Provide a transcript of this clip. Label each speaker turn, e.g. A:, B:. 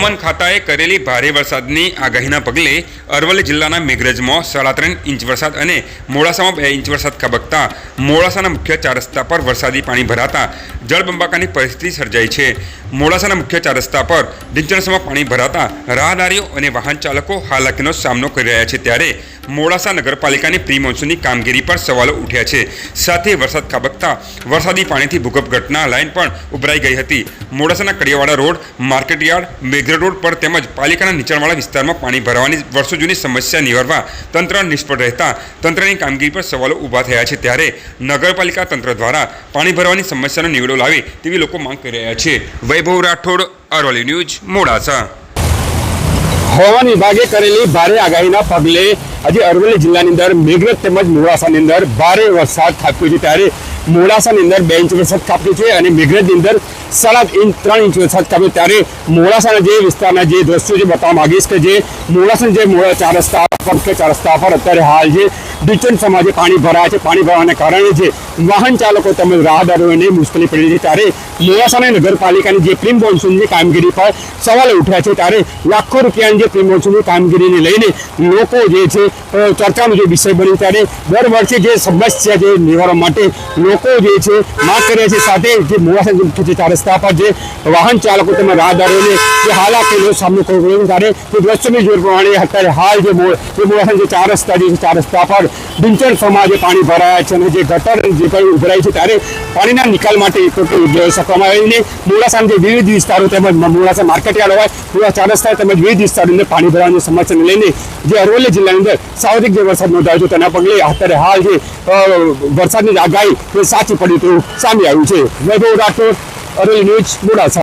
A: હવામાન ખાતાએ કરેલી ભારે વરસાદની આગાહીના પગલે અરવલ્લી જિલ્લાના મેઘરજમાં સાડા ત્રણ ઇંચ વરસાદ અને મોડાસામાં બે ઇંચ વરસાદ ખાબકતા મોડાસાના મુખ્ય ચાર રસ્તા પર વરસાદી પાણી ભરાતા જળબંબાકાની પરિસ્થિતિ સર્જાઈ છે. મોડાસાના મુખ્ય ચાર રસ્તા પર ઢીંચણસમાં પાણી ભરાતા રાહદારીઓ અને વાહન ચાલકો હાલાકીનો સામનો કરી રહ્યા છે ત્યારે મોડાસા નગરપાલિકાની પ્રી મોન્સૂનની કામગીરી પર સવાલો ઉઠ્યા છે. સાથે વરસાદ ખાબકતા, વરસાદી પાણીથી ભૂકંપ ઘટના લાઇન પણ ઉભરાઈ ગઈ હતી. મોડાસાના Kadiyavada road market yard Meghar road પર તેમજ પાલિકાના નીચાણવાળા વિસ્તારમાં પાણી ભરાવાની વર્ષો જૂની સમસ્યા નિવારવા તંત્ર નિષ્ફળ રહેતા તંત્રની કામગીરી પર સવાલો ઊભા થયા છે. ત્યારે નગરપાલિકા તંત્ર દ્વારા પાણી ભરવાની સમસ્યાનો નિવેડો લાવે તેવી લોકો માંગ કરી રહ્યા છે. વૈભવ રાઠોડ, અરવલ્લી ન્યૂઝ, મોડાસા.
B: હવામાન વિભાગે કરેલી ભારે આગાહીના પગલે આજે અરવલ્લી જિલ્લાની અંદર મેઘરજ તેમજ મોડાસાની અંદર ભારે વરસાદ ખાબક્યો છે ત્યારે મોડાસાની અંદર બે ઇંચ વરસાદ ખાબક્યો છે અને મેઘરજની અંદર સાડા ઇંચ, ત્રણ ઇંચ વરસાદ ખાબક્યો ત્યારે મોડાસાના જે વિસ્તારના જે દ્રશ્યો જે બતાવવા માંગીશ કે જે મોડાસાના જે ચાર રસ્તા પર કે ચાર રસ્તા પર અત્યારે હાલ જે ડીચન સમાજે પાણી ભરાયા છે. પાણી ભરાવાના કારણે જે વાહન ચાલકો તેમજ રાહદારીઓને મુશ્કેલી પડી છે. ત્યારે મોડાસાના નગરપાલિકાની જે પ્રિમ મોન્સૂનની કામગીરી પર સવાલ ઉઠ્યા છે. ત્યારે લાખો રૂપિયાની જે પ્રિમ મોન્સૂનની કામગીરીને લઈને લોકો જે છે ચર્ચાનો જે વિષય બન્યો. ત્યારે દર વર્ષે જે સમસ્યા જે નિવારવા માટે લોકો જે છે માંગ કરે છે. સાથે જે મોડાસા જે ચાર રસ્તા પર જે વાહન ચાલકો તેમજ રાહદારીઓને જે હાલાકીનો સામનો કરવો ત્યારે જે દ્રશ્યની જોર પ્રમાણે અત્યારે હાલ જે મોડાસા જે ચાર રસ્તા જે છે, ચાર રસ્તા પર ડિંચણ સમાજે પાણી ભરાયા છે અને જે ગટર જે કંઈ ઉભરાય છે ત્યારે પાણીના નિકાલ માટે કરવામાં આવીને મોડાસાના જે વિવિધ વિસ્તારો તેમજ મોડાસા માર્કેટયાર્ડ હોય મોડાસા ચાર રસ્તા તેમજ વિવિધ વિસ્તારોને પાણી ભરાવાની સમસ્યાને લઈને જે અરવલ્લી જિલ્લાની અંદર સાર્વત્રિક જે વરસાદ નોંધાયો છે તેના પગલે અત્યારે હાલ જે વરસાદની આગાહી એ સાચી પડી તેવું સામે આવ્યું છે. વૈભવ રાઠોડ, અરવલ્લી ન્યૂઝ, મોડાસા.